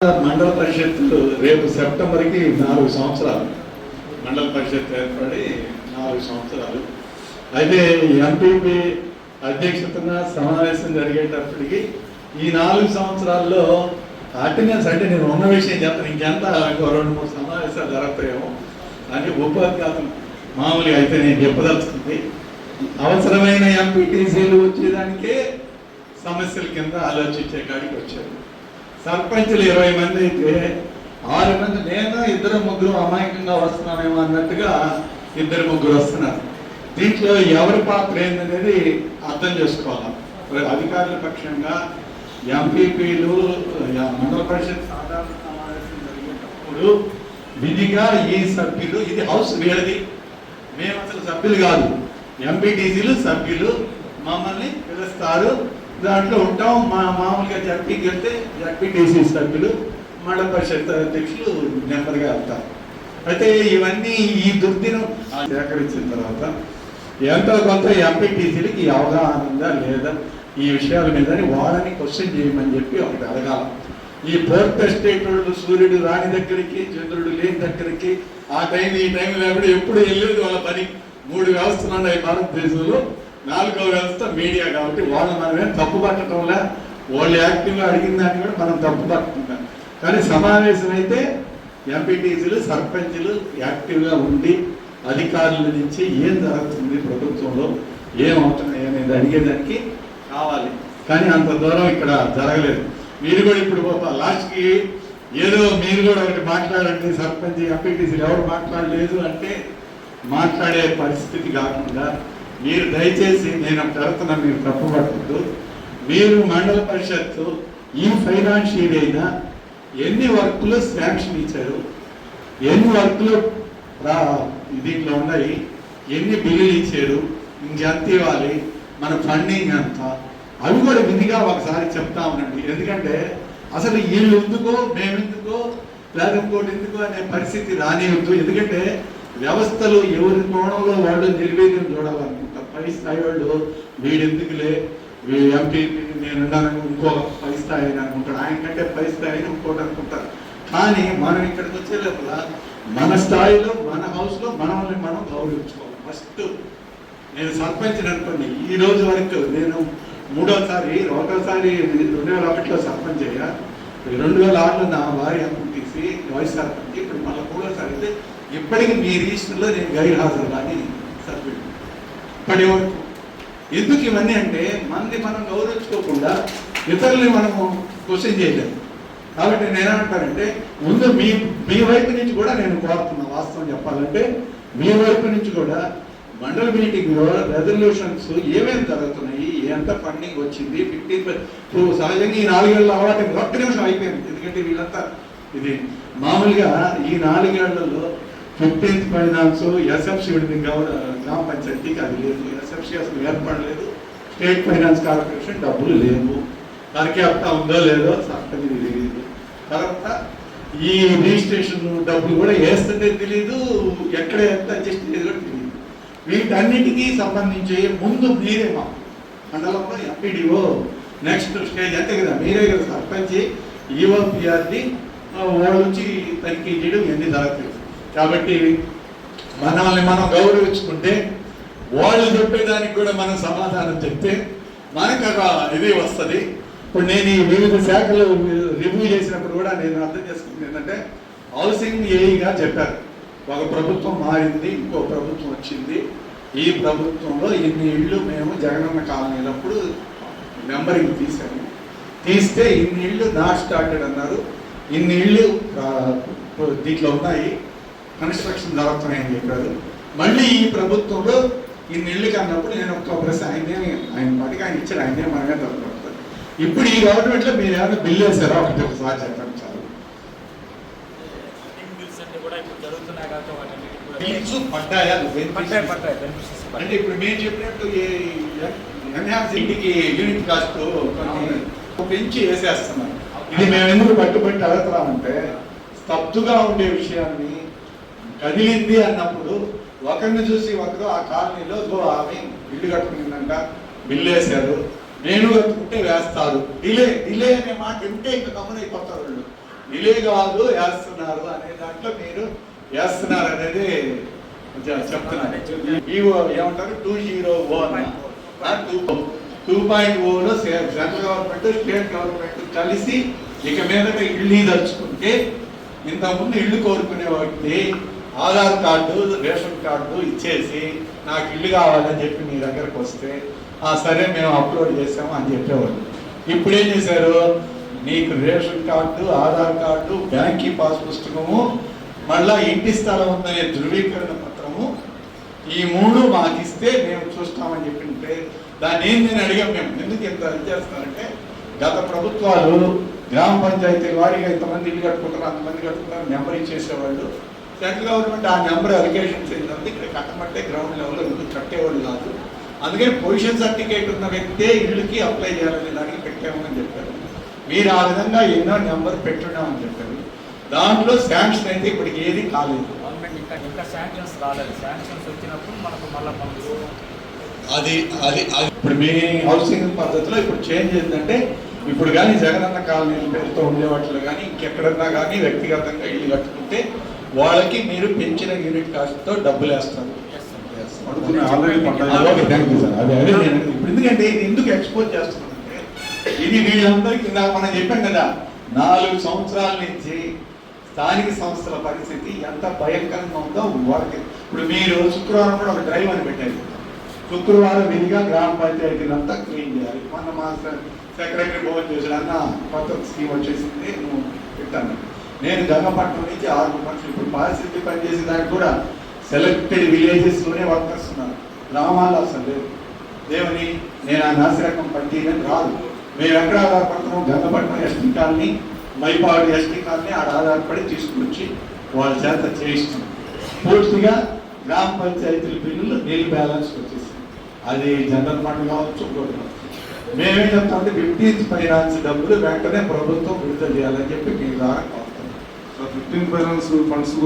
మండల పరిషత్ రేపు సెప్టెంబర్కి నాలుగు సంవత్సరాలు. మండల పరిషత్ ఏర్పడి నాలుగు సంవత్సరాలు. అయితే ఎంపీపీ అధ్యక్షతన సమావేశం జరిగేటప్పటికి ఈ నాలుగు సంవత్సరాల్లో అటెండెన్స్ అంటే నేను ఉన్న విషయం చెప్తాను ఇంకెంత ఇంకో రెండు మూడు సమావేశాలు జరుగుతాయేమో. అని ఉపాధ్యాయులు మామూలుగా అయితే నేను చెప్పదలుచుకుంది. అవసరమైన ఎంపీటీసీలు వచ్చేదానికే సమస్యల కింద ఆలోచించే కాడికి వచ్చారు. సర్పంచులు ఇరవై మంది అయితే ఆరు మంది నేను ఇద్దరు ముగ్గురు అమాయకంగా వస్తున్నానేమో అన్నట్టుగా ఇద్దరు ముగ్గురు వస్తున్నారు. దీంట్లో ఎవరి పాత్ర ఏందనేది అర్థం చేసుకోవాలి? మరి అధికారుల పక్షంగా ఎంపీపీలు మండల పరిషత్ సాధారణ సమావేశం జరిగేటప్పుడు విధిగా ఈ సభ్యులు ఇది హౌస్ వీళ్ళది మేము అసలు సభ్యులు కాదు. ఎంపీటీసీలు సభ్యులు మమ్మల్ని పిలుస్తారు. దాంట్లో ఉంటాం. మా మామూలుగా జడ్పీకి వెళ్తే జడ్పీటీసీ సభ్యులు మండల పరిషత్ అధ్యక్షులు నెంబర్గా వెళ్తారు. అయితే ఇవన్నీ ఈ దుర్దినం సేకరించిన తర్వాత ఎంతో కొంత ఎంపీటీసీలకి అవగాహన ఉందా లేదా ఈ విషయాల మీద వాళ్ళని క్వశ్చన్ చేయమని చెప్పి ఒకటి అడగాల. ఈ ఫోర్త్ ఎస్టేట్ వాళ్ళు సూర్యుడు రాని దగ్గరికి చంద్రుడు లేని దగ్గరికి ఆ టైం ఈ టైం లేకుండా ఎప్పుడు వెళ్ళేది వాళ్ళ పని? మూడు వ్యవస్థలు ఉన్నాయి భారతదేశంలో. నాలుగో వ్యవస్థ మీడియా కాబట్టి వాళ్ళు మనమే తప్పు పట్టడంలా వాళ్ళు యాక్టివ్గా అడిగిన దాన్ని కూడా మనం తప్పు పట్టుకుంటాం. కానీ సమావేశం అయితే ఎంపీటీసీలు సర్పంచ్లు యాక్టివ్గా ఉండి అధికారుల నుంచి ఏం జరుగుతుంది ప్రభుత్వంలో ఏమవుతున్నాయి అనేది అడిగేదానికి కావాలి కానీ అంత దూరం ఇక్కడ జరగలేదు. మీరు కూడా ఇప్పుడు లాస్ట్కి ఏదో మీరు కూడా ఒకటి మాట్లాడండి సర్పంచ్ ఎంపీటీసీలు ఎవరు మాట్లాడలేదు అంటే మాట్లాడే పరిస్థితి కాకుండా మీరు దయచేసి నేను ఒకటి మీరు తప్పుపట్టద్దు మీరు మండల పరిషత్తు ఈ ఫైనాన్షియల్ అయినా ఎన్ని వర్క్లు శాంక్షన్ ఇచ్చారు ఎన్ని వర్కులు రా- దీంట్లో ఉన్నాయి ఎన్ని బిల్లులు ఇచ్చారు ఇంకెంత ఇవ్వాలి మన ఫండింగ్ ఎంత అవి కూడా విధిగా ఒకసారి చెప్తా ఉండండి. ఎందుకంటే అసలు వీళ్ళు ఎందుకో మేమెందుకో లేదా ఇంకోటి ఎందుకో అనే పరిస్థితి రానివద్దు ఎందుకంటే వ్యవస్థలు ఎవరి కోణంలో వాళ్ళు నిర్వీర్యం చూడాలని పై స్థాయి వాళ్ళు వీడెందుకులే? వీ- ఎంపీ నేను ఇంకో పై స్థాయి అని అనుకుంటాడు. ఆయన కంటే పై స్థాయి అని ఇంకోటి అనుకుంటారు. కానీ మనం ఇక్కడికి వచ్చే లోపల మన స్థాయిలో మన హౌస్లో మనల్ని మనం గౌరవించుకోవాలి. ఫస్ట్ నేను సర్పంచ్ అనుకోండి. ఈ రోజు వరకు నేను మూడోసారి ఒకసారి రెండు వేల ఒకటిలో సర్పంచ్ అయ్యా. రెండు వేల ఆరులో నా భార్య ఎంపీటీసీ వైస్ సర్పంచ్. మళ్ళీ మూడోసారి అయితే ఇప్పటికీ మీ రిజిస్టర్లో నేను గైర్ హాజరు కానీ సభ్యుడు ఇప్పటి వరకు. ఎందుకు ఇవన్నీ అంటే మనది మనం గౌరవించుకోకుండా ఇతరుల్ని మనము క్వశ్చన్ చేయలేము. కాబట్టి నేనేమంటానంటే ముందు మీ మీ వైపు నుంచి కూడా నేను కోరుతున్నా వాస్తవం చెప్పాలంటే మీ వైపు నుంచి కూడా మండల మీటింగ్లో రెజల్యూషన్స్ ఏమేమి జరుగుతున్నాయి ఎంత ఫండింగ్ వచ్చింది ఫిఫ్టీన్ ఇప్పుడు సహజంగా ఈ నాలుగేళ్ళ అలవాటు ఒక్క నిమిషం అయిపోయింది. ఎందుకంటే వీళ్ళంతా ఇది మామూలుగా ఈ నాలుగేళ్ళలో ఫిఫ్టీన్త్ ఫైనాన్స్ ఎస్ఎఫ్సి విడింది గ్రామ పంచాయతీకి అది లేదు. ఎస్ఎఫ్సి అసలు ఏర్పడలేదు. స్టేట్ ఫైనాన్స్ కార్పొరేషన్ డబ్బులు లేవు. పరకేప్తా ఉందో లేదో సర్పంచ్ తెలియదు. తర్వాత ఈ రిజిస్ట్రేషన్ డబ్బులు కూడా వేస్తుంటే తెలియదు ఎక్కడ ఎంత అడ్జస్ట్ చేసేది తెలియదు వీటన్నిటికీ సంబంధించి ముందు మీరే మా మండలంలో ఎంపీడీఓ నెక్స్ట్ స్టేజ్ అంతే కదా. మీరే కదా సర్పంచ్ ఈఓపిఆర్ని వాళ్ళు నుంచి తనిఖీ చేయడం ఇవన్నీ జరగలేదు కాబట్టి మనల్ని మనం గౌరవించుకుంటే వాళ్ళు చెప్పేదానికి కూడా మనం సమాధానం చెప్తే మనకు ఒక ఇది వస్తుంది. ఇప్పుడు నేను ఈ వివిధ శాఖలు రివ్యూ చేసినప్పుడు కూడా నేను అర్థం చేసుకుంది ఏంటంటే హౌసింగ్ ఏఈగా చెప్పారు. ఒక ప్రభుత్వం మారింది ఇంకో ప్రభుత్వం వచ్చింది. ఈ ప్రభుత్వంలో ఇన్ని ఇళ్ళు మేము జగనన్న కాలనీలప్పుడు నెంబరింగ్ తీసాము తీస్తే ఇన్ని ఇళ్ళు నాట్ స్టార్టెడ్ అన్నారు. ఇన్ని ఇళ్ళు దీంట్లో ఉన్నాయి కన్స్ట్రక్షన్ జరుగుతున్నాయని చెప్పారు మళ్ళీ ఈ ప్రభుత్వంలో ఇన్ని ఇళ్ళు కన్నప్పుడు నేను ఒక్క ప్రశ్న ఆయనే ఆయన పాటికి ఆయన ఇచ్చాడు ఆయనే మనమే తప్పడతారు ఇప్పుడు ఈ గవర్నమెంట్లో మీరు ఏమైనా బిల్లు వేసారా ఒకటి ఒకసారి చెప్పండి చాలు బిల్స్ పడ్డాయా అంటే. ఇప్పుడు మేము చెప్పినట్టు ఎన్హాన్స్ ఇంటికి యూనిట్ కాస్ట్ పెంచి వేసేస్తున్నాం ఇది మేము ఎందుకు పట్టుబట్టి అడుగుతున్నామంటే స్తబ్దుగా ఉండే విషయాన్ని కదిలింది అన్నప్పుడు ఒకరిని చూసి ఒకరు ఆ కాలనీలో గో ఆమె ఇల్లు కట్టుకుందంట బిల్లు వేశారు నేను కట్టుకుంటే వేస్తారు డిలే డిలే అనే మాట ఉంటే ఇంకా గమనైపోతారు వాళ్ళు. కాదు వేస్తున్నారు అనే దాంట్లో మీరు వేస్తున్నారు అనేది చెప్తున్నారు ఏమంటారు? Two zero one two two point Ola central government state government కలిసి ఇక మీదట ఇల్లు దలుచుకుంటే ఇంతకుముందు ఇల్లు కోరుకునే వ్యక్తి ఆధార్ కార్డు రేషన్ కార్డు ఇచ్చేసి నాకు ఇల్లు కావాలని చెప్పి మీ దగ్గరకు వస్తే ఆ సరే మేము అప్లోడ్ చేసాము అని చెప్పేవాళ్ళు ఇప్పుడు ఏం చేశారు? నీకు ration card Aadhaar card bank pass పుస్తకము మళ్ళా ఇంటి స్థలం ఉందనే ధృవీకరణ పత్రము ఈ మూడు మాకు ఇస్తే మేము చూస్తామని చెప్పింటే దాన్ని ఏం నేను అడిగాం మేము. ఎందుకు ఇంత ఇది చేస్తారంటే గత ప్రభుత్వాలు గ్రామ పంచాయతీల వారిగా ఇంతమంది ఇల్లు కట్టుకుంటారు అంతమంది కట్టుకుంటారు నెంబర్ ఇచ్చేసేవాళ్ళు. సెంట్రల్ గవర్నమెంట్ ఆ నెంబర్ అలిగేషన్ చేసినందుకు ఇక్కడ కట్టమంటే గ్రౌండ్ లెవెల్లో ఇల్లు కట్టేవాళ్ళు కాదు. అందుకని పొజిషన్ సర్టిఫికేట్ ఉన్న వ్యక్తే ఇళ్ళకి అప్లై చేయాలని దానికి పెట్టామని చెప్పారు. మీరు ఆ విధంగా ఎన్నో నెంబర్ పెట్టున్నామని చెప్పారు. దాంట్లో శాంక్షన్ అయితే ఇప్పటికి ఏది కాలేదు. గవర్నమెంట్ ఇంకా ఇంకా శాంక్షన్స్ రాలేదు. శాంక్షన్స్ వచ్చినప్పుడు మనకు మళ్ళీ మనకు అది అది ఇప్పుడు మీ హౌసింగ్ పద్ధతిలో ఇప్పుడు చేంజ్ ఏంటంటే ఇప్పుడు కానీ జగనన్న కాలనీ పేరుతో ఉండే వాటిలో కానీ ఇంకెక్కడన్నా కానీ వ్యక్తిగతంగా ఇల్లు కట్టుకుంటే వాళ్ళకి మీరు పెంచిన యూనిట్ కాస్ట్తో డబ్బులు వేస్తారు. ఎందుకంటే ఇది ఎందుకు ఎక్స్పోజ్ చేస్తున్నానంటే ఇది వీళ్ళందరికీ మనం చెప్పాం కదా నాలుగు సంవత్సరాల నుంచి స్థానిక సంస్థల పరిస్థితి ఎంత భయంకరంగా ఉందో వాళ్ళకి. ఇప్పుడు మీరు శుక్రవారం కూడా ఒక డ్రైవ్ అని పెట్టారు. శుక్రవారం విధిగా గ్రామ పంచాయతీలంతా క్లీన్ చేయాలి. మొన్న మా సెక్రటరీ భవన్ చేసిన అన్న కొత్త స్కీమ్ వచ్చేసింది నువ్వు పెట్టాను. నేను గంగపట్నం నుంచి ఆరు మనుషులు ఇప్పుడు పరిస్థితి పనిచేసే దానికి కూడా సెలెక్టెడ్ విలేజెస్లోనే వర్కర్స్ ఉన్నారు. గ్రామాల్లో అసలు లేదు దేవుని నేను ఆ నాసిరకం పనిచేయడం రాదు. మేము ఎక్కడ ఆధారపడుతున్నాం? Gangapatnam ST colony Maipadu ST colony ఆడ ఆధారపడి తీసుకొచ్చి వాళ్ళ చేత చేయిస్తున్నాం. పూర్తిగా గ్రామ పంచాయతీల బిల్లులు నీళ్ళు బ్యాలెన్స్ వచ్చేసింది అది జనరల్ ఫండ్ కావచ్చు మేమే కావచ్చు. మేమేం చెప్తామంటే ఫిఫ్టీన్త్ ఫైనాన్స్ డబ్బులు వెంటనే ప్రభుత్వం విడుదల చేయాలని చెప్పి మీ ద్వారా కోరుతున్నాం ఫిఫ్టీన్ ఫైనాన్స్ ఫండ్స్